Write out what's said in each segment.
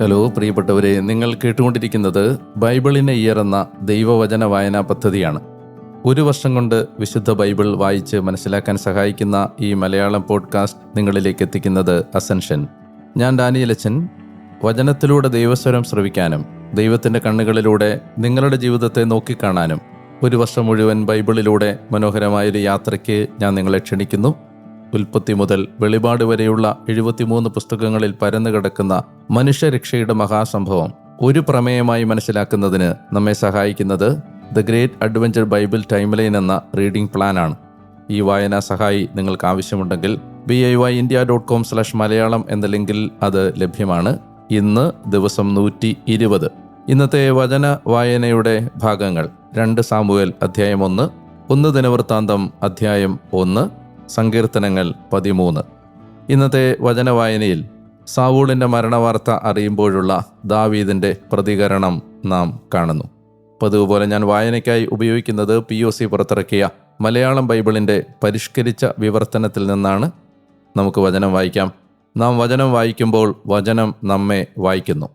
Hello പ്രിയപ്പെട്ടവരെ നിങ്ങൾ കേട്ടുകൊണ്ടിരിക്കുന്നത് ബൈബിളിനെ ഇയർ എന്ന ദൈവവചന വായനാ പദ്ധതിയാണ്. ഒരു വർഷം കൊണ്ട് വിശുദ്ധ ബൈബിൾ വായിച്ച് മനസ്സിലാക്കാൻ സഹായിക്കുന്ന ഈ മലയാളം പോഡ്കാസ്റ്റ് നിങ്ങളിലേക്ക് എത്തിക്കുന്നത് അസൻഷൻ. ഞാൻ ഡാനിയലച്ചൻ വചനത്തിലൂടെ ദൈവസ്വരം ശ്രവിക്കാനും ദൈവത്തിന്റെ കണ്ണുകളിലൂടെ നിങ്ങളുടെ ജീവിതത്തെ നോക്കിക്കാണാനും ഒരു വർഷം മുഴുവൻ ബൈബിളിലൂടെ മനോഹരമായൊരു യാത്രയ്ക്ക് ഞാൻ നിങ്ങളെ ക്ഷണിക്കുന്നു. ഉൽപ്പത്തി മുതൽ വെളിപാട് വരെയുള്ള എഴുപത്തിമൂന്ന് പുസ്തകങ്ങളിൽ പരന്നു കിടക്കുന്ന മനുഷ്യരക്ഷയുടെ മഹാസംഭവം ഒരു പ്രമേയമായി മനസ്സിലാക്കുന്നതിന് നമ്മെ സഹായിക്കുന്നത് the great adventure Bible timeline എന്ന റീഡിംഗ് പ്ലാനാണ്. ഈ വായനാ സഹായി നിങ്ങൾക്ക് ആവശ്യമുണ്ടെങ്കിൽ B I Y India dot com slash Malayalam എന്ന ലിങ്കിൽ അത് ലഭ്യമാണ്. ഇന്ന് ദിവസം നൂറ്റി ഇരുപത്. ഇന്നത്തെ വചന വായനയുടെ ഭാഗങ്ങൾ രണ്ട് സാമുവേൽ അധ്യായം ഒന്ന് ഒന്ന് ദിനവൃത്താന്തം അധ്യായം ഒന്ന് സങ്കീർത്തനങ്ങൾ പതിമൂന്ന്. ഇന്നത്തെ വചനവായനയിൽ സാവൂളിന്റെ മരണവാർത്ത അറിയുമ്പോഴുള്ള ദാവീദിന്റെ പ്രതികരണം നാം കാണുന്നു. പതിവ് പോലെ ഞാൻ വായനയ്ക്കായി ഉപയോഗിക്കുന്നത് പി ഒ സി പുറത്തിറക്കിയ മലയാളം ബൈബിളിന്റെ പരിഷ്കരിച്ച വിവർത്തനത്തിൽ നിന്നാണ്. നമുക്ക് വചനം വായിക്കാം. നാം വചനം വായിക്കുമ്പോൾ വചനം നമ്മെ വായിക്കുന്നു.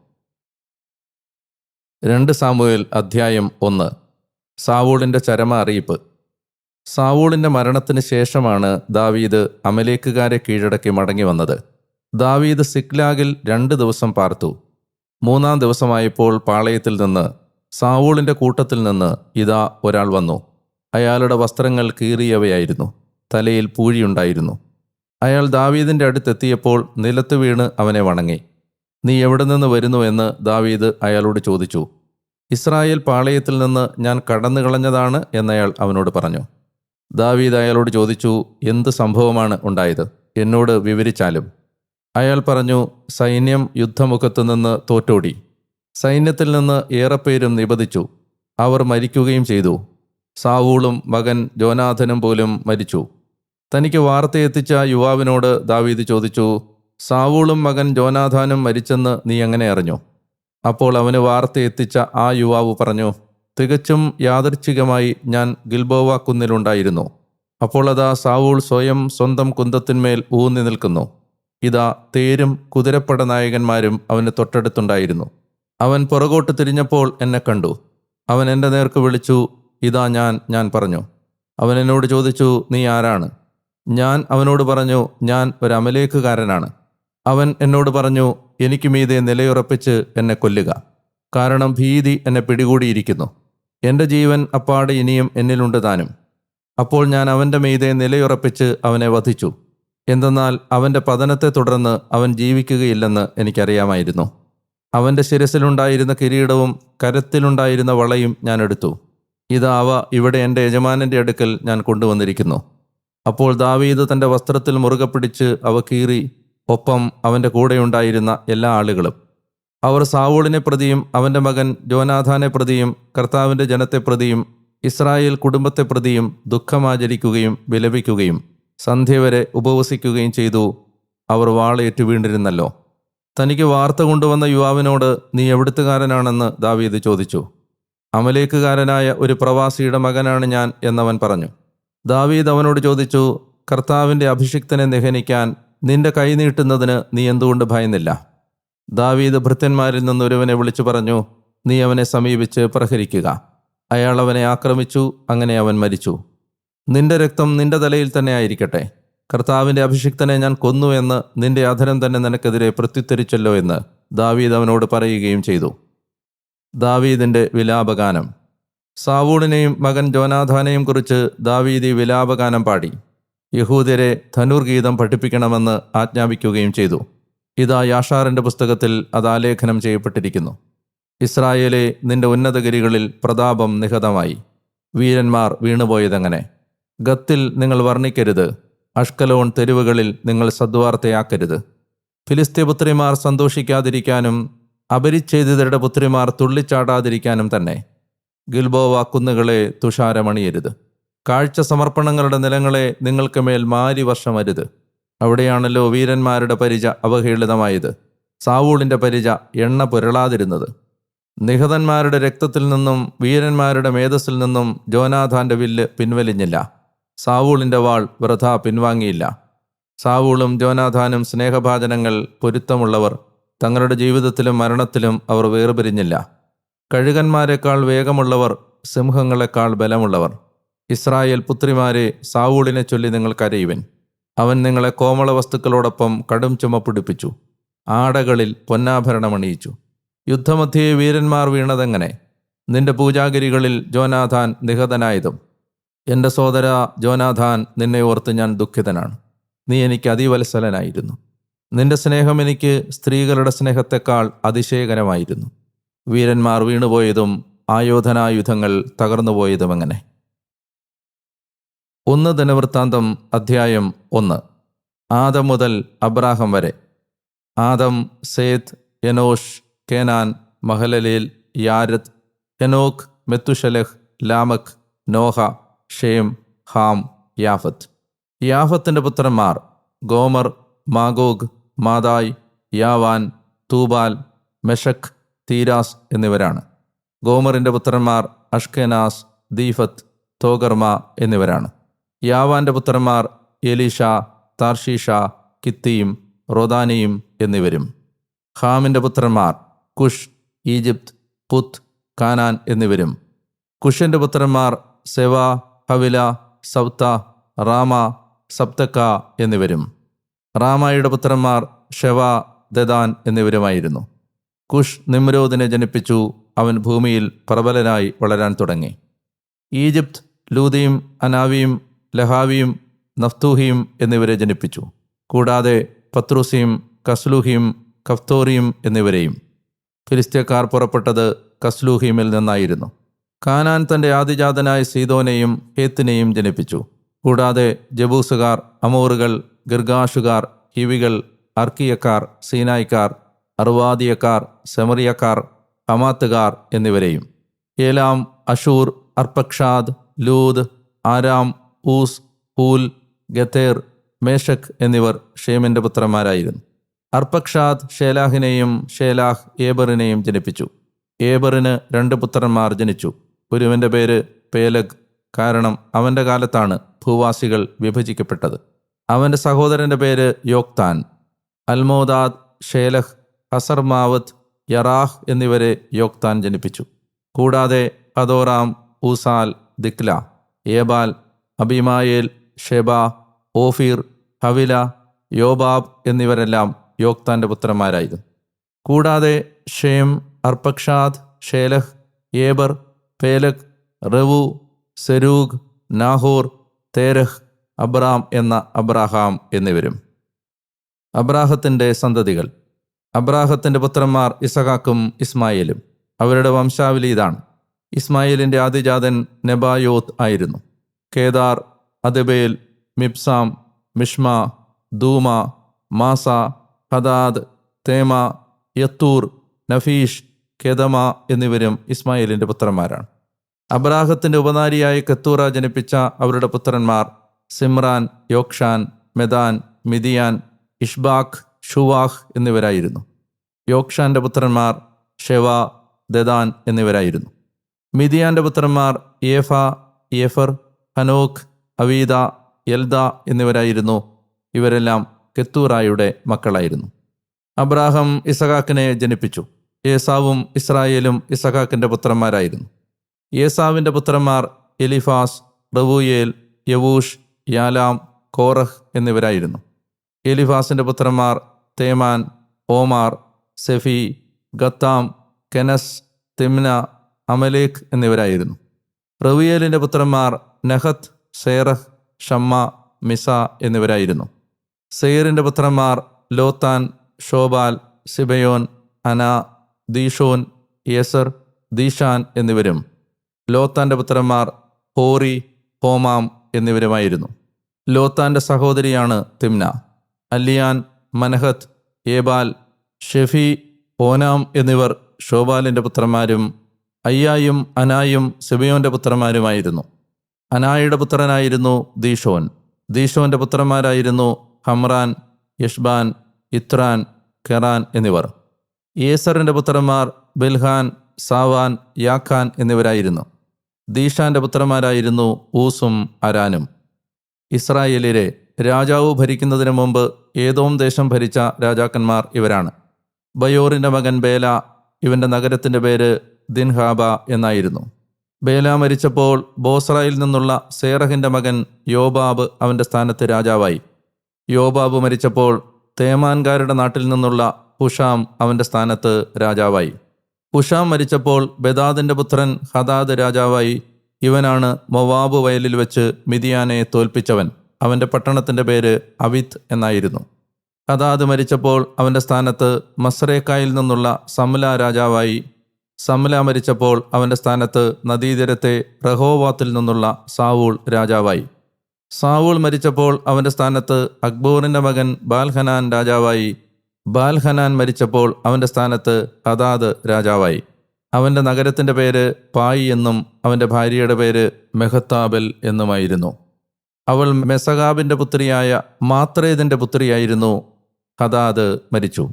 രണ്ട് സാമൂഹ്യൽ അധ്യായം ഒന്ന്. സാവൂളിന്റെ ചരമ അറിയിപ്പ്. സാവൂളിന്റെ മരണത്തിന് ശേഷമാണ് ദാവീദ് അമലേക്കുകാരെ കീഴടക്കി മടങ്ങി വന്നത്. ദാവീദ് സിക്ലാഗിൽ രണ്ട് ദിവസം പാർത്തു. മൂന്നാം ദിവസമായപ്പോൾ പാളയത്തിൽ നിന്ന് സാവൂളിന്റെ കൂട്ടത്തിൽ നിന്ന് ഇതാ ഒരാൾ വന്നു. അയാളുടെ വസ്ത്രങ്ങൾ കീറിയവയായിരുന്നു. തലയിൽ പൂഴിയുണ്ടായിരുന്നു. അയാൾ ദാവീദിന്റെ അടുത്തെത്തിയപ്പോൾ നിലത്ത് വീണ് അവനെ വണങ്ങി. നീ എവിടെ നിന്ന് വരുന്നു? എന്ന് ദാവീദ് അയാളോട് ചോദിച്ചു. ഇസ്രായേൽ പാളയത്തിൽ നിന്ന് ഞാൻ കടന്നു കളഞ്ഞതാണ് എന്നയാൾ അവനോട് പറഞ്ഞു. ദാവീദ് അയാളോട് ചോദിച്ചു എന്ത് സംഭവമാണ് ഉണ്ടായത്? എന്നോട് വിവരിച്ചാലും. അയാൾ പറഞ്ഞു സൈന്യം യുദ്ധമുഖത്തു നിന്ന് തോറ്റോടി. സൈന്യത്തിൽ നിന്ന് ഏറെപ്പേരും നിബദിച്ചു അവർ മരിക്കുകയും ചെയ്തു. സാവൂളും മകൻ ജോനാഥനും പോലും മരിച്ചു. തനിക്ക് വാർത്തയെത്തിച്ച യുവാവിനോട് ദാവീദ് ചോദിച്ചു സാവൂളും മകൻ ജോനാഥാനും മരിച്ചെന്ന് നീ എങ്ങനെ അറിഞ്ഞു? അപ്പോൾ അവന് വാർത്തയെത്തിച്ച ആ യുവാവ് പറഞ്ഞു തികച്ചും യാദർച്ഛികമായി ഞാൻ ഗിൽബോവ കുന്നിലുണ്ടായിരുന്നു അപ്പോൾ അതാ സാവൂൾ സ്വയം സ്വന്തം കുന്തത്തിന്മേൽ ഊന്നി നിൽക്കുന്നു. ഇതാ തേരും കുതിരപ്പട നായകന്മാരും അവന് തൊട്ടടുത്തുണ്ടായിരുന്നു. അവൻ പുറകോട്ട് തിരിഞ്ഞപ്പോൾ എന്നെ കണ്ടു. അവൻ എന്റെ നേർക്ക് വിളിച്ചു ഇതാ ഞാൻ ഞാൻ പറഞ്ഞു. അവൻ എന്നോട് ചോദിച്ചു നീ ആരാണ്? ഞാൻ അവനോട് പറഞ്ഞു ഞാൻ ഒരു അമലേക്കുകാരനാണ് അവൻ എന്നോട് പറഞ്ഞു എനിക്ക് മീതെ നിലയുറപ്പിച്ച് എന്നെ കൊല്ലുക. കാരണം ഭീതി എന്നെ പിടികൂടിയിരിക്കുന്നു. എന്റെ ജീവൻ അപ്പാടെ ഇനിയും എന്നിലുണ്ട് താനും. അപ്പോൾ ഞാൻ അവന്റെ മീതെ നിലയുറപ്പിച്ച് അവനെ വധിച്ചു. എന്തെന്നാൽ അവന്റെ പതനത്തെ തുടർന്ന് അവൻ ജീവിക്കുകയില്ലെന്ന് എനിക്കറിയാമായിരുന്നു. അവന്റെ ശിരസിലുണ്ടായിരുന്ന കിരീടവും കരത്തിലുണ്ടായിരുന്ന വളയും ഞാൻ എടുത്തു. ഇത് അവ ഇവിടെ എന്റെ യജമാനന്റെ അടുക്കൽ ഞാൻ കൊണ്ടുവന്നിരിക്കുന്നു. അപ്പോൾ ദാവീദ് തന്റെ വസ്ത്രത്തിൽ മുറുകെ പിടിച്ച് അവ കീറി ഒപ്പം അവന്റെ കൂടെയുണ്ടായിരുന്ന എല്ലാ ആളുകളും. അവർ സാവൂളിനെ പ്രതിയും അവന്റെ മകൻ ജോനാഥാനെ പ്രതിയും കർത്താവിന്റെ ജനത്തെ പ്രതിയും ഇസ്രായേൽ കുടുംബത്തെ പ്രതിയും ദുഃഖമാചരിക്കുകയും വിലപിക്കുകയും സന്ധ്യ വരെ ഉപവസിക്കുകയും ചെയ്തു. അവർ വാളേറ്റു വീണ്ടിരുന്നല്ലോ തനിക്ക് വാർത്ത കൊണ്ടുവന്ന യുവാവിനോട് നീ എവിടുത്തുകാരനാണെന്ന് ദാവീദ് ചോദിച്ചു. അമലേക്കുകാരനായ ഒരു പ്രവാസിയുടെ മകനാണ് ഞാൻ എന്നവൻ പറഞ്ഞു. ദാവീദ് അവനോട് ചോദിച്ചു കർത്താവിന്റെ അഭിഷിക്തനെ നിഹനിക്കാൻ നിന്റെ കൈ നീട്ടുന്നതിന് നീ എന്തുകൊണ്ട് ഭയന്നില്ല? ദാവീദ് ഭൃത്യന്മാരിൽ നിന്ന് ഒരുവനെ വിളിച്ചു പറഞ്ഞു നീ അവനെ സമീപിച്ച് പ്രഹരിക്കുക. അയാൾ അവനെ ആക്രമിച്ചു അങ്ങനെ അവൻ മരിച്ചു. നിന്റെ രക്തം നിന്റെ തലയിൽ തന്നെ ആയിരിക്കട്ടെ. കർത്താവിന്റെ അഭിഷിക്തനെ ഞാൻ കൊന്നു എന്ന് നിന്റെ അധരം തന്നെ നിനക്കെതിരെ പ്രത്യുത്തരിച്ചല്ലോ എന്ന് ദാവീദ് അവനോട് പറയുകയും ചെയ്തു. ദാവീദിന്റെ വിലാപഗാനം. സാവൂണിനെയും മകൻ ജോനാഥാനെയും കുറിച്ച് ദാവീദി വിലാപഗാനം പാടി. യഹൂദരെ ധനുർഗീതം പഠിപ്പിക്കണമെന്ന് ആജ്ഞാപിക്കുകയും ചെയ്തു. ഇതാ യാഷാറിന്റെ പുസ്തകത്തിൽ അത് ആലേഖനം ചെയ്യപ്പെട്ടിരിക്കുന്നു. ഇസ്രായേലെ നിന്റെ ഉന്നതഗിരികളിൽ പ്രതാപം നിഹതമായി. വീരന്മാർ വീണുപോയതെങ്ങനെ? ഗത്തിൽ നിങ്ങൾ വർണിക്കരുത്. അഷ്കലോൺ തെരുവുകളിൽ നിങ്ങൾ സദ്വാർത്തയാക്കരുത്. ഫിലിസ്തീപുത്രിമാർ സന്തോഷിക്കാതിരിക്കാനും അപരിച്ഛേദിതരുടെ പുത്രിമാർ തുള്ളിച്ചാടാതിരിക്കാനും തന്നെ. ഗിൽബോവ കുന്നുകളെ തുഷാരമണിയരുത്. കാഴ്ച സമർപ്പണങ്ങളുടെ നിലങ്ങളെ നിങ്ങൾക്ക് മേൽ മാരി വർഷമരുത് അവിടെയാണല്ലോ വീരന്മാരുടെ പരിച അവഹേളിതമായത്. സാവൂളിന്റെ പരിച എണ്ണ പുരളാതിരുന്നത്. നിഹതന്മാരുടെ രക്തത്തിൽ നിന്നും വീരന്മാരുടെ മേധസ്സിൽ നിന്നും ജോനാഥാന്റെ വില്ല് പിൻവലിഞ്ഞില്ല. സാവൂളിന്റെ വാൾ വൃഥ പിൻവാങ്ങിയില്ല. സാവൂളും ജോനാഥാനും സ്നേഹഭാചനങ്ങൾ പൊരുത്തമുള്ളവർ തങ്ങളുടെ ജീവിതത്തിലും മരണത്തിലും അവർ വേർപിരിഞ്ഞില്ല. കഴുകന്മാരെക്കാൾ വേഗമുള്ളവർ സിംഹങ്ങളെക്കാൾ ബലമുള്ളവർ. ഇസ്രായേൽ പുത്രിമാരെ സാവൂളിനെ ചൊല്ലി നിങ്ങൾ കരയുവൻ അവൻ നിങ്ങളെ കോമള വസ്തുക്കളോടൊപ്പം കടും ചുമ പിടിപ്പിച്ചു ആടകളിൽ പൊന്നാഭരണമണിയിച്ചു യുദ്ധമധ്യേ വീരന്മാർ വീണതെങ്ങനെ? നിന്റെ പൂജാഗിരികളിൽ ജോനാഥാൻ നിഹതനായതും. എന്റെ സോദര ജോനാഥാൻ നിന്നെ ഓർത്ത് ഞാൻ ദുഃഖിതനാണ്. നീ എനിക്ക് അതിവത്സലനായിരുന്നു. നിന്റെ സ്നേഹം എനിക്ക് സ്ത്രീകളുടെ സ്നേഹത്തെക്കാൾ അതിശയകരമായിരുന്നു. വീരന്മാർ വീണുപോയതും ആയോധനായുധങ്ങൾ തകർന്നുപോയതും എങ്ങനെ ഒന്ന് ധനവൃത്താന്തം അധ്യായം ഒന്ന്. ആദം മുതൽ അബ്രാഹം വരെ. Adam Seth Enosh Kenan Mahalalel Jared Enoch Methuselah Lamech Noah Shem Ham Japheth. യാഫത്തിന്റെ പുത്രന്മാർ ഗോമർ മാഗോഗ് മാതായ് യാവാൻ തൂബാൽ മെഷക് തീരാസ് എന്നിവരാണ്. ഗോമറിന്റെ പുത്രന്മാർ അഷ്കനാസ് ദീഫത്ത് തോഗർമ എന്നിവരാണ്. യാവാന്റെ പുത്രന്മാർ എലീഷ താർഷീഷ കിത്തിയും റോദാനിയും എന്നിവരും. ഹാമിന്റെ പുത്രന്മാർ കുഷ് ഈജിപ്ത് പുത് കാനാൻ എന്നിവരും. കുഷിന്റെ പുത്രന്മാർ സെവ ഹവില സൗത്ത റാമ സപ്തക്ക എന്നിവരും. റാമായുടെ പുത്രന്മാർ ഷെവ ദദാൻ എന്നിവരുമായിരുന്നു. കുഷ് നിമ്രോദിനെ ജനിപ്പിച്ചു അവൻ ഭൂമിയിൽ പ്രബലനായി വളരാൻ തുടങ്ങി. ഈജിപ്ത് ലൂതിയും അനാവിയും ലഹാവിയും നഫ്തൂഹിയും എന്നിവരെ ജനിപ്പിച്ചു. കൂടാതെ പത്രൂസിയും കസ്ലൂഹിയും കഫ്തോറിയും എന്നിവരെയും. ഫിലിസ്ത്യക്കാർ പുറപ്പെട്ടത് കസ്ലൂഹീമിൽ നിന്നായിരുന്നു. കാനാൻ തന്റെ ആദിജാതനായ സീതോനെയും ഹേത്തിനെയും ജനിപ്പിച്ചു. കൂടാതെ ജബൂസുകാർ അമോറുകൾ ഗിർഗാഷുകാർ ഹിവികൾ അർക്കിയക്കാർ സീനായിക്കാർ അർവാദിയക്കാർ സെമറിയക്കാർ അമാത്തുകാർ എന്നിവരെയും. Elam Asshur Arphaxad Lud Aram Uz Hul Gether Meshech എന്നിവർ ഷേമിന്റെ പുത്രന്മാരായിരുന്നു. അർപ്പക്ഷാദ് ഷേലാഹിനെയും ഷേലാഹ് ഏബറിനെയും ജനിപ്പിച്ചു. ഏബറിന് രണ്ട് പുത്രന്മാർ ജനിച്ചു. ഒരുവന്റെ പേര് പേലഗ് കാരണം അവന്റെ കാലത്താണ് ഭൂവാസികൾ വിഭജിക്കപ്പെട്ടത്. അവന്റെ സഹോദരന്റെ പേര് യോക്താൻ. അൽമോദാദ് ഷേലഹ് ഹസർമാവത്ത് യറാഹ് എന്നിവരെ യോക്താൻ ജനിപ്പിച്ചു. കൂടാതെ ഹദോറാം ഊസാൽ ദിക്ല ഏബാൽ അബിമായേൽ ഷെബ ഓഫീർ ഹവില യോബാബ് എന്നിവരെല്ലാം യോക്താന്റെ പുത്രന്മാരായിരുന്നു കൂടാതെ Shem Arphaxad Shelah Eber Peleg Reu Serug Nahor Terah Abram എന്ന അബ്രാഹാം എന്നിവരും. അബ്രാഹത്തിന്റെ സന്തതികൾ. അബ്രാഹത്തിന്റെ പുത്രന്മാർ ഇസഹാക്കും ഇസ്മായിലും. അവരുടെ വംശാവലി ഇതാണ്. ഇസ്മായിലിന്റെ ആദിജാതൻ നെബായോത്ത് ആയിരുന്നു. കേദാർ അദബേൽ മിപ്സാം മിഷ്മ ദൂമ മാസ ഹദാദ് തേമ യത്തൂർ നഫീഷ് കെദമ എന്നിവരും ഇസ്മായിലിന്റെ പുത്രന്മാരാണ്. അബ്രാഹത്തിന്റെ ഉപനാരിയായ കത്തൂറ ജനിപ്പിച്ച അവരുടെ പുത്രന്മാർ സിമ്രാൻ യോക്ഷാൻ മെദാൻ മിതിയാൻ ഇഷ്ബാഖ് ഷുവാഹ് എന്നിവരായിരുന്നു. യോക്ഷാന്റെ പുത്രന്മാർ ഷെവ ദദാൻ എന്നിവരായിരുന്നു. മിതിയാന്റെ പുത്രന്മാർ യേഫ ഏഫർ ഹനോക്ക് അവീദ എൽദ എന്നിവരായിരുന്നു. ഇവരെല്ലാം കെത്തൂറായുടെ മക്കളായിരുന്നു. അബ്രാഹം ഇസഹാക്കിനെ ജനിപ്പിച്ചു. ഏസാവും ഇസ്രായേലും ഇസഹാക്കിന്റെ പുത്രന്മാരായിരുന്നു. ഏസാവിന്റെ പുത്രന്മാർ എലിഫാസ് റവൂയേൽ യവൂഷ് യാലാം കോറഹ് എന്നിവരായിരുന്നു. എലിഫാസിന്റെ പുത്രന്മാർ തേമാൻ ഓമാർ സെഫി ഗത്താം കെനസ് തിമ്ന അമലേഖ് എന്നിവരായിരുന്നു. റവിയേലിന്റെ പുത്രന്മാർ നഹത്ത് സേറഹ് ഷമ്മ മിസ എന്നിവരായിരുന്നു. സെയറിന്റെ പുത്രന്മാർ ലോത്താൻ ഷോബാൽ സിബയോൻ അന ദീഷോൻ യേസർ ദീഷാൻ എന്നിവരും. ലോത്താന്റെ പുത്രന്മാർ ഹോറി ഹോമാം എന്നിവരുമായിരുന്നു. ലോത്താന്റെ സഹോദരിയാണ് തിംന അല്ലിയാൻ മനഹത്ത് ഏബാൽ ഷെഫി ഓനാം എന്നിവർ ഷോബാലിന്റെ പുത്രന്മാരും അയ്യായും അനായും സിബയോന്റെ പുത്രന്മാരുമായിരുന്നു. അനായുടെ പുത്രനായിരുന്നു ദീഷോൻ ദീഷോന്റെ പുത്രന്മാരായിരുന്നു ഹമ്രാൻ യഷ്ബാൻ ഇത്രാൻ കെറാൻ എന്നിവർ. ഏസറിന്റെ പുത്രന്മാർ ബിൽഹാൻ സാവാൻ യാഖാൻ എന്നിവരായിരുന്നു. ദീഷാന്റെ പുത്രന്മാരായിരുന്നു ഊസും അരാനും. ഇസ്രായേലിലെ രാജാവ് ഭരിക്കുന്നതിന് മുമ്പ് ഏതോം ദേശം ഭരിച്ച രാജാക്കന്മാർ ഇവരാണ്. ബയോറിന്റെ മകൻ ബേല ഇവന്റെ നഗരത്തിന്റെ പേര് ദിൻഹാബ എന്നായിരുന്നു. ബേല മരിച്ചപ്പോൾ ബോസ്രയിൽ നിന്നുള്ള സേറഹിന്റെ മകൻ യോബാബ് അവന്റെ സ്ഥാനത്ത് രാജാവായി. യോബാബ് മരിച്ചപ്പോൾ തേമാൻകാരുടെ നാട്ടിൽ നിന്നുള്ള ഹുഷാം അവന്റെ സ്ഥാനത്ത് രാജാവായി. ഹുഷാം മരിച്ചപ്പോൾ ബദാദിന്റെ പുത്രൻ ഹദാദ് രാജാവായി. ഇവനാണ് മൊവാബ് വയലിൽ വെച്ച് മിതിയാനെ തോൽപ്പിച്ചവൻ. അവന്റെ പട്ടണത്തിന്റെ പേര് അവിത്ത് എന്നായിരുന്നു. ഹദാദ് മരിച്ചപ്പോൾ അവന്റെ സ്ഥാനത്ത് മസ്രേക്കായിൽ നിന്നുള്ള സമല രാജാവായി സമല മരിച്ചപ്പോൾ അവന്റെ സ്ഥാനത്ത് നദീതീരത്തെ റഹോവാത്തിൽ നിന്നുള്ള സാവൂൾ രാജാവായി. സാവൂൾ മരിച്ചപ്പോൾ അവന്റെ സ്ഥാനത്ത് അക്ബോറിന്റെ മകൻ ബാൽഹനാൻ രാജാവായി. ബാൽഹനാൻ മരിച്ചപ്പോൾ അവന്റെ സ്ഥാനത്ത് ഹദാദ് രാജാവായി. അവന്റെ നഗരത്തിന്റെ പേര് പായി എന്നും അവന്റെ ഭാര്യയുടെ പേര് മെഹത്താബൽ എന്നുമായിരുന്നു. അവൾ മെസഗാബിന്റെ പുത്രിയായ മാത്രേദിന്റെ പുത്രിയായിരുന്നു ഹദാദ് മരിച്ചു.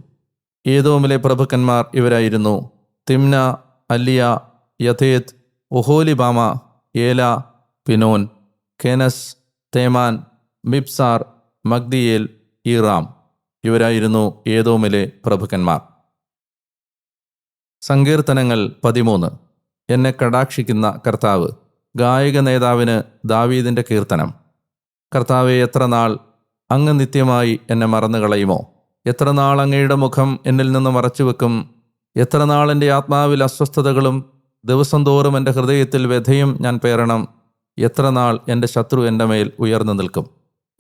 ഏതോമിലെ പ്രഭുക്കന്മാർ ഇവരായിരുന്നു തിംന അല്ലിയ യഥേത് ഒഹോലിബാമ ഏല പിനോൻ കെനസ് തേമാൻ മിബ്സാർ മഗ്ദിയേൽ ഈറാം. ഇവരായിരുന്നു ഏതോമിലെ പ്രഭുക്കന്മാർ. സങ്കീർത്തനങ്ങൾ പതിമൂന്ന്. എന്നെ കടാക്ഷിക്കുന്ന കർത്താവ് ഗായക നേതാവിന് ദാവീദിന്റെ കീർത്തനം. കർത്താവെ എത്ര നാൾ അങ്ങ് നിത്യമായി എന്നെ മറന്നു കളയുമോ എത്ര നാൾ അങ്ങയുടെ മുഖം എന്നിൽ നിന്ന് മറച്ചുവെക്കും എത്ര നാൾ എന്റെ ആത്മാവിൽ അസ്വസ്ഥതകളും ദിവസം തോറും എന്റെ ഹൃദയത്തിൽ വ്യഥയും ഞാൻ പേരണം എത്ര നാൾ എന്റെ ശത്രു എന്റെ മേൽ ഉയർന്നു നിൽക്കും.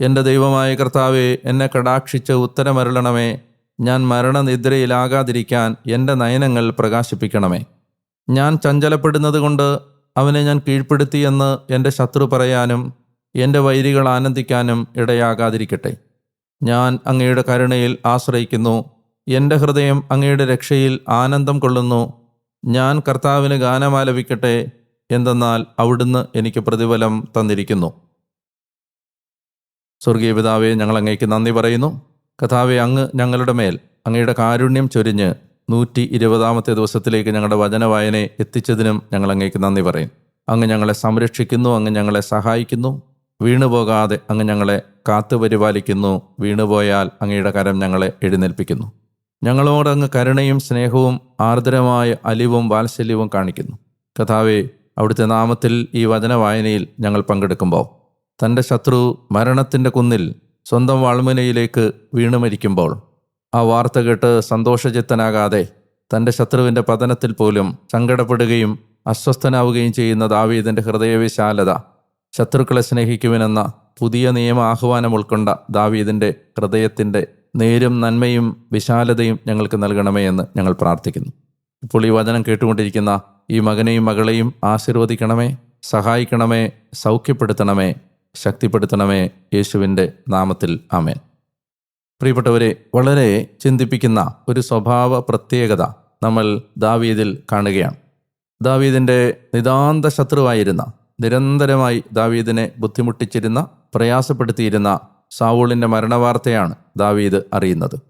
എന്റെ ദൈവമായ കർത്താവെ എന്നെ കടാക്ഷിച്ച് ഉത്തരമരുളണമേ. ഞാൻ മരണനിദ്രയിലാകാതിരിക്കാൻ എന്റെ നയനങ്ങൾ പ്രകാശിപ്പിക്കണമേ. ഞാൻ ചഞ്ചലപ്പെടുന്നത് കൊണ്ട് അവനെ ഞാൻ കീഴ്പ്പെടുത്തിയെന്ന് എന്റെ ശത്രു പറയാനും എന്റെ വൈരികൾ ആനന്ദിക്കാനും ഇടയാകാതിരിക്കട്ടെ. ഞാൻ അങ്ങയുടെ കരുണയിൽ ആശ്രയിക്കുന്നു. എന്റെ ഹൃദയം അങ്ങയുടെ രക്ഷയിൽ ആനന്ദം കൊള്ളുന്നു. ഞാൻ കർത്താവിന് ഗാനമാലപിക്കട്ടെ എന്തെന്നാൽ അവിടുന്ന് എനിക്ക് പ്രതിഫലം തന്നിരിക്കുന്നു. സ്വർഗീയ പിതാവെ ഞങ്ങൾ അങ്ങേക്ക് നന്ദി പറയുന്നു. കഥാവെ അങ്ങ് ഞങ്ങളുടെ മേൽ അങ്ങയുടെ കാരുണ്യം ചൊരിഞ്ഞ് നൂറ്റി ഇരുപതാമത്തെ ദിവസത്തിലേക്ക് ഞങ്ങളുടെ വചനവായനെ എത്തിച്ചതിനും ഞങ്ങൾ അങ്ങേക്ക് നന്ദി പറയും. അങ്ങ് ഞങ്ങളെ സംരക്ഷിക്കുന്നു അങ്ങ് ഞങ്ങളെ സഹായിക്കുന്നു. വീണുപോകാതെ അങ്ങ് ഞങ്ങളെ കാത്തു പരിപാലിക്കുന്നു വീണുപോയാൽ അങ്ങയുടെ കരം ഞങ്ങളെ എഴുന്നേൽപ്പിക്കുന്നു. ഞങ്ങളോട് അങ്ങ് കരുണയും സ്നേഹവും ആർദ്രമായ അലിവും വാത്സല്യവും കാണിക്കുന്നു. കഥാവെ അവിടുത്തെ നാമത്തിൽ ഈ വചന വായനയിൽ ഞങ്ങൾ പങ്കെടുക്കുമ്പോൾ തന്റെ ശത്രു മരണത്തിന്റെ കുന്നിൽ സ്വന്തം വാൾമുനയിലേക്ക് വീണു മരിക്കുമ്പോൾ ആ വാർത്ത കേട്ട് സന്തോഷചിത്തനാകാതെ തന്റെ ശത്രുവിന്റെ പതനത്തിൽ പോലും സങ്കടപ്പെടുകയും അസ്വസ്ഥനാവുകയും ചെയ്യുന്ന ദാവീദിന്റെ ഹൃദയവിശാലത ശത്രുക്കളെ സ്നേഹിക്കുവിനെന്ന പുതിയ നിയമ ആഹ്വാനം ഉൾക്കൊണ്ട ദാവീദിന്റെ ഹൃദയത്തിന്റെ നേരും നന്മയും വിശാലതയും ഞങ്ങൾക്ക് നൽകണമേ എന്ന് ഞങ്ങൾ പ്രാർത്ഥിക്കുന്നു. ഇപ്പോൾ ഈ വചനം കേട്ടുകൊണ്ടിരിക്കുന്ന ഈ മകനെയും മകളെയും ആശീർവദിക്കണമേ സഹായിക്കണമേ സൗഖ്യപ്പെടുത്തണമേ ശക്തിപ്പെടുത്തണമേ യേശുവിന്റെ നാമത്തിൽ. ആമേൻ. പ്രിയപ്പെട്ടവരെ വളരെ ചിന്തിപ്പിക്കുന്ന ഒരു സ്വഭാവ പ്രത്യേകത നമ്മൾ ദാവീദിൽ കാണുകയാണ്. ദാവീദിന്റെ നിതാന്ത ശത്രുവായിരുന്ന നിരന്തരമായി ദാവീദിനെ ബുദ്ധിമുട്ടിച്ചിരുന്ന പ്രയാസപ്പെടുത്തിയിരുന്ന സാവൂളിന്റെ മരണവാർത്തയാണ് ദാവീദ് അറിയുന്നത്.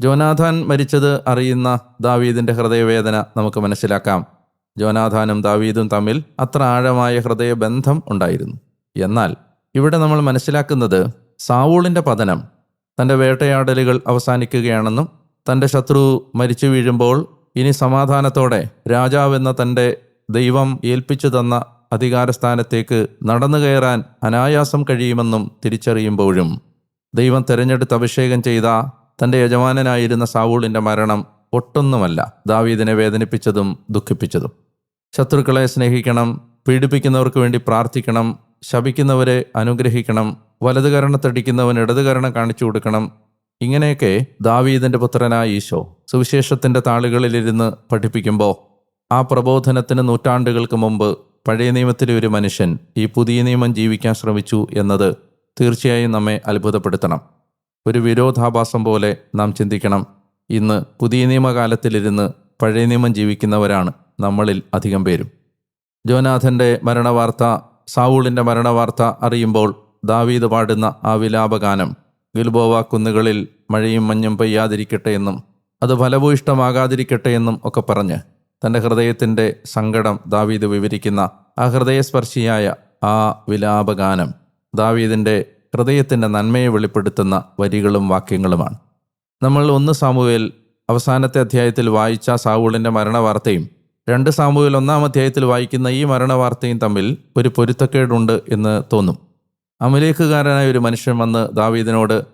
ജോനാഥാൻ മരിച്ചത് അറിയുന്ന ദാവീദിന്റെ ഹൃദയവേദന നമുക്ക് മനസ്സിലാക്കാം. ജോനാഥാനും ദാവീദും തമ്മിൽ അത്ര ആഴമായ ഹൃദയബന്ധം ഉണ്ടായിരുന്നു. എന്നാൽ ഇവിടെ നമ്മൾ മനസ്സിലാക്കുന്നത് സാവൂളിന്റെ പതനം തന്റെ വേട്ടയാടലുകൾ അവസാനിക്കുകയാണെന്നും തന്റെ ശത്രു മരിച്ചു വീഴുമ്പോൾ ഇനി സമാധാനത്തോടെ രാജാവെന്ന തന്റെ ദൈവം ഏൽപ്പിച്ചു തന്ന അധികാരസ്ഥാനത്തേക്ക് നടന്നു കയറാൻ അനായാസം കഴിയുമെന്നും തിരിച്ചറിയുമ്പോഴും ദൈവം തെരഞ്ഞെടുത്ത് അഭിഷേകം ചെയ്ത തന്റെ യജമാനനായിരുന്ന സാവൂളിന്റെ മരണം ഒട്ടൊന്നുമല്ല. ദാവീദിനെ വേദനിപ്പിച്ചതും ദുഃഖിപ്പിച്ചതും. ശത്രുക്കളെ സ്നേഹിക്കണം പീഡിപ്പിക്കുന്നവർക്ക് വേണ്ടി പ്രാർത്ഥിക്കണം ശപിക്കുന്നവരെ അനുഗ്രഹിക്കണം വലതുകരണത്തടിക്കുന്നവൻ ഇടതുകരണം കാണിച്ചു കൊടുക്കണം. ഇങ്ങനെയൊക്കെ ദാവീദിന്റെ പുത്രനായ ഈശോ സുവിശേഷത്തിന്റെ താളുകളിലിരുന്ന് പഠിപ്പിക്കുമ്പോൾ ആ പ്രബോധനത്തിന് നൂറ്റാണ്ടുകൾക്ക് മുമ്പ് പഴയ നിയമത്തിലെ ഒരു മനുഷ്യൻ ഈ പുതിയ നിയമം ജീവിക്കാൻ ശ്രമിച്ചു എന്നത് തീർച്ചയായും നമ്മെ അത്ഭുതപ്പെടുത്തണം. ഒരു വിരോധാഭാസം പോലെ നാം ചിന്തിക്കണം. ഇന്ന് പുതിയ നിയമകാലത്തിലിരുന്ന് പഴയ നിയമം ജീവിക്കുന്നവരാണ് നമ്മളിൽ അധികം പേരും. ജോനാഥന്റെ മരണവാർത്ത സാവൂളിന്റെ മരണവാർത്ത അറിയുമ്പോൾ ദാവീദ് പാടുന്ന ആ വിലാപഗാനം ഗിൽബോവ കുന്നുകളിൽ മഴയും മഞ്ഞും പെയ്യാതിരിക്കട്ടെ എന്നും അത് ഫലഭൂയിഷ്ടമാകാതിരിക്കട്ടെ എന്നും ഒക്കെ പറഞ്ഞ് തന്റെ ഹൃദയത്തിന്റെ സങ്കടം ദാവീദ് വിവരിക്കുന്ന ആ ഹൃദയസ്പർശിയായ ആ വിലാപഗാനം ദാവീദിന്റെ ഹൃദയത്തിന്റെ നന്മയെ വെളിപ്പെടുത്തുന്ന വരികളും വാക്യങ്ങളുമാണ്. നമ്മൾ ഒന്ന് സാമുവേൽ അവസാനത്തെ അധ്യായത്തിൽ വായിച്ച സാവൂളിന്റെ മരണവാർത്തയും രണ്ട് സാമൂഹിൽ ഒന്നാം അധ്യായത്തിൽ വായിക്കുന്ന ഈ മരണവാർത്തയും തമ്മിൽ ഒരു പൊരുത്തക്കേടുണ്ട് എന്ന് തോന്നും. അമലേക്കുകാരനായ ഒരു മനുഷ്യൻ വന്ന് ദാവീദിനോട്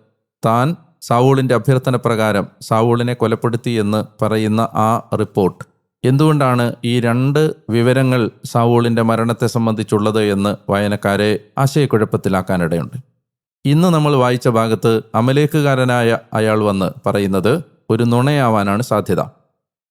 താൻ സാവൂളിന്റെ അഭ്യർത്ഥന പ്രകാരം സാവൂളിനെ കൊലപ്പെടുത്തി എന്ന് പറയുന്ന ആ റിപ്പോർട്ട് എന്തുകൊണ്ടാണ് ഈ രണ്ട് വിവരങ്ങൾ സാവൂളിന്റെ മരണത്തെ സംബന്ധിച്ചുള്ളത് എന്ന് വായനക്കാരെ ആശയക്കുഴപ്പത്തിലാക്കാനിടയുണ്ട്? ഇന്ന് നമ്മൾ വായിച്ച ഭാഗത്ത് അമലേക്കുകാരനായ അയാൾ വന്ന് പറയുന്നത് ഒരു നുണയാവാനാണ് സാധ്യത.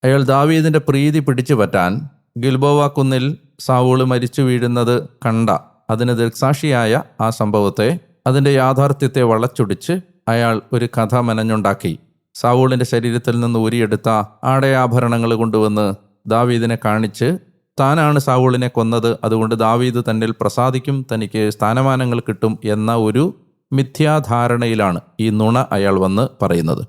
അയാൾ ദാവീദിന്റെ പ്രീതി പിടിച്ചു പറ്റാൻ ഗിൽബോവ കുന്നിൽ സാവൂൾ മരിച്ചു വീഴുന്നത് കണ്ട അതിന് ദൃക്സാക്ഷിയായ ആ സംഭവത്തെ അതിന്റെ യാഥാർത്ഥ്യത്തെ വളച്ചൊടിച്ച് അയാൾ ഒരു കഥ മെനഞ്ഞുണ്ടാക്കി. സാവൂളിന്റെ ശരീരത്തിൽ നിന്ന് ഊരിയെടുത്ത ആടയാഭരണങ്ങൾ കൊണ്ടുവന്ന് ദാവീദിനെ കാണിച്ച് താനാണ് സാവൂളിനെ കൊന്നത്. അതുകൊണ്ട് ദാവീദ് തന്നിൽ പ്രസാദിക്കും തനിക്ക് സ്ഥാനമാനങ്ങൾ കിട്ടും എന്ന ഒരു മിഥ്യാധാരണയിലാണ് ഈ നുണ അയാൾ വന്ന് പറയുന്നത്.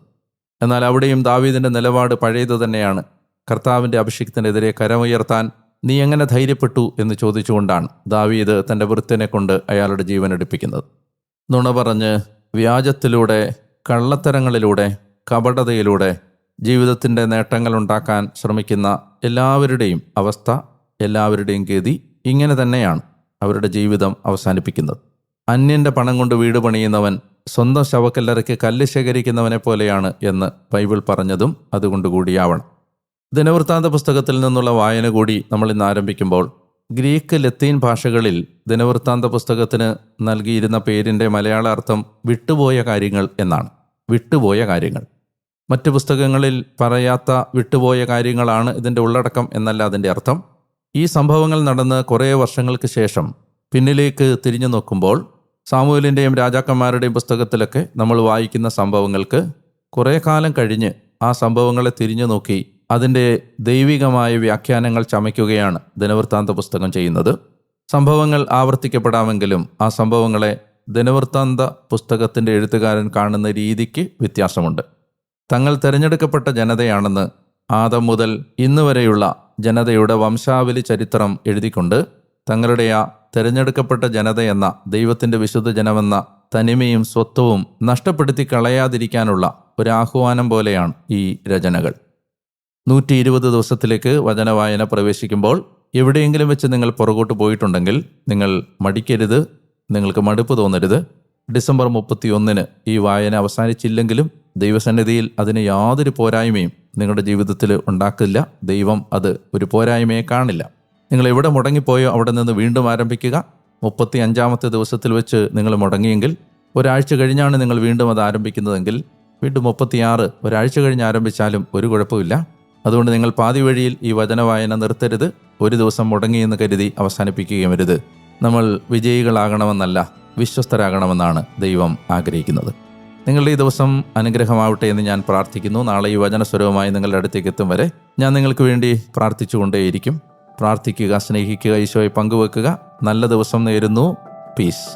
എന്നാൽ അവിടെയും ദാവീദിന്റെ നിലപാട് പഴയത് തന്നെയാണ്. കർത്താവിന്റെ അഭിഷേകത്തിനെതിരെ കരമുയർത്താൻ നീ എങ്ങനെ ധൈര്യപ്പെട്ടു എന്ന് ചോദിച്ചുകൊണ്ടാണ് ദാവീദ് തന്റെ വൃത്തിനെ കൊണ്ട് അയാളുടെ ജീവൻ എടുപ്പിക്കുന്നത്. നുണ പറഞ്ഞ് വ്യാജത്തിലൂടെ കള്ളത്തരങ്ങളിലൂടെ കപടതയിലൂടെ ജീവിതത്തിന്റെ നേട്ടങ്ങൾ ഉണ്ടാക്കാൻ ശ്രമിക്കുന്ന എല്ലാവരുടെയും അവസ്ഥ എല്ലാവരുടെയും ഗതി ഇങ്ങനെ തന്നെയാണ് അവരുടെ ജീവിതം അവസാനിപ്പിക്കുന്നത്. അന്യന്റെ പണം കൊണ്ട് വീട് പണിയുന്നവൻ സ്വന്തം ശവക്കല്ലറയ്ക്ക് കല്ല് ശേഖരിക്കുന്നവനെ പോലെയാണ് എന്ന് ബൈബിൾ പറഞ്ഞതും അതുകൊണ്ട് കൂടിയാവണം. ദിനവൃത്താന്ത പുസ്തകത്തിൽ നിന്നുള്ള വായന കൂടി നമ്മൾ ഇന്ന് ആരംഭിക്കുമ്പോൾ ഗ്രീക്ക് ലത്തീൻ ഭാഷകളിൽ ദിനവൃത്താന്ത പുസ്തകത്തിന് നൽകിയിരുന്ന പേരിന്റെ മലയാള അർത്ഥം വിട്ടുപോയ കാര്യങ്ങൾ എന്നാണ്. വിട്ടുപോയ കാര്യങ്ങൾ. മറ്റ് പുസ്തകങ്ങളിൽ പറയാത്ത വിട്ടുപോയ കാര്യങ്ങളാണ് ഇതിന്റെ ഉള്ളടക്കം എന്നല്ല അതിന്റെ അർത്ഥം. ഈ സംഭവങ്ങൾ നടന്ന് കുറേ വർഷങ്ങൾക്ക് ശേഷം പിന്നിലേക്ക് തിരിഞ്ഞു നോക്കുമ്പോൾ സാമൂഹലിന്റെയും രാജാക്കന്മാരുടെയും പുസ്തകത്തിലൊക്കെ നമ്മൾ വായിക്കുന്ന സംഭവങ്ങൾക്ക് കുറേ കാലം കഴിഞ്ഞ് ആ സംഭവങ്ങളെ തിരിഞ്ഞു നോക്കി അതിന്റെ ദൈവികമായ വ്യാഖ്യാനങ്ങൾ ചമയ്ക്കുകയാണ് ദിനവൃത്താന്ത പുസ്തകം ചെയ്യുന്നത്. സംഭവങ്ങൾ ആവർത്തിക്കപ്പെടാമെങ്കിലും ആ സംഭവങ്ങളെ ദിനവൃത്താന്ത പുസ്തകത്തിന്റെ എഴുത്തുകാരൻ കാണുന്ന രീതിക്ക് വ്യത്യാസമുണ്ട്. തങ്ങൾ തിരഞ്ഞെടുക്കപ്പെട്ട ജനതയാണെന്ന് ആദം മുതൽ ഇന്ന് വരെയുള്ള ജനതയുടെ വംശാവലി ചരിത്രം എഴുതിക്കൊണ്ട് തങ്ങളുടെ ആ തിരഞ്ഞെടുക്കപ്പെട്ട ജനതയെന്ന ദൈവത്തിന്റെ വിശുദ്ധ ജനമെന്ന തനിമയും സ്വത്വവും നഷ്ടപ്പെടുത്തി കളയാതിരിക്കാനുള്ള ഒരു ആഹ്വാനം പോലെയാണ് ഈ രചനകൾ. നൂറ്റി ഇരുപത് ദിവസത്തിലേക്ക് വചനവായന പ്രവേശിക്കുമ്പോൾ എവിടെയെങ്കിലും വെച്ച് നിങ്ങൾ പുറകോട്ട് പോയിട്ടുണ്ടെങ്കിൽ നിങ്ങൾ മടിക്കരുത് നിങ്ങൾക്ക് മടുപ്പ് തോന്നരുത്. ഡിസംബർ മുപ്പത്തി ഒന്നിന് ഈ വായന അവസാനിച്ചില്ലെങ്കിലും ദൈവസന്നിധിയിൽ അതിന് യാതൊരു പോരായ്മയും നിങ്ങളുടെ ജീവിതത്തിൽ ഉണ്ടാക്കില്ല. ദൈവം അത് ഒരു പോരായ്മയെ കാണില്ല. നിങ്ങൾ എവിടെ മുടങ്ങിപ്പോയോ അവിടെ നിന്ന് വീണ്ടും ആരംഭിക്കുക. മുപ്പത്തി അഞ്ചാമത്തെ ദിവസത്തിൽ വെച്ച് നിങ്ങൾ മുടങ്ങിയെങ്കിൽ ഒരാഴ്ച കഴിഞ്ഞാണ് നിങ്ങൾ വീണ്ടും അത് ആരംഭിക്കുന്നതെങ്കിൽ വീണ്ടും മുപ്പത്തിയാറ് ഒരാഴ്ച കഴിഞ്ഞ് ആരംഭിച്ചാലും ഒരു കുഴപ്പമില്ല. അതുകൊണ്ട് നിങ്ങൾ പാതി വഴിയിൽ ഈ വചനവായന നിർത്തരുത്. ഒരു ദിവസം മുടങ്ങിയെന്ന് കരുതി അവസാനിപ്പിക്കുകയും വരുത് നമ്മൾ വിജയികളാകണമെന്നല്ല വിശ്വസ്തരാകണമെന്നാണ് ദൈവം ആഗ്രഹിക്കുന്നത്. നിങ്ങളുടെ ഈ ദിവസം അനുഗ്രഹമാവട്ടെ എന്ന് ഞാൻ പ്രാർത്ഥിക്കുന്നു. നാളെ ഈ വചനസ്വരവുമായി നിങ്ങളുടെ അടുത്തേക്ക് എത്തും വരെ ഞാൻ നിങ്ങൾക്ക് വേണ്ടി പ്രാർത്ഥിച്ചുകൊണ്ടേയിരിക്കും. പ്രാർത്ഥിക്കുക സ്നേഹിക്കുക ഈശോയെ പങ്കുവെക്കുക. നല്ല ദിവസം നേരുന്നു. പീസ്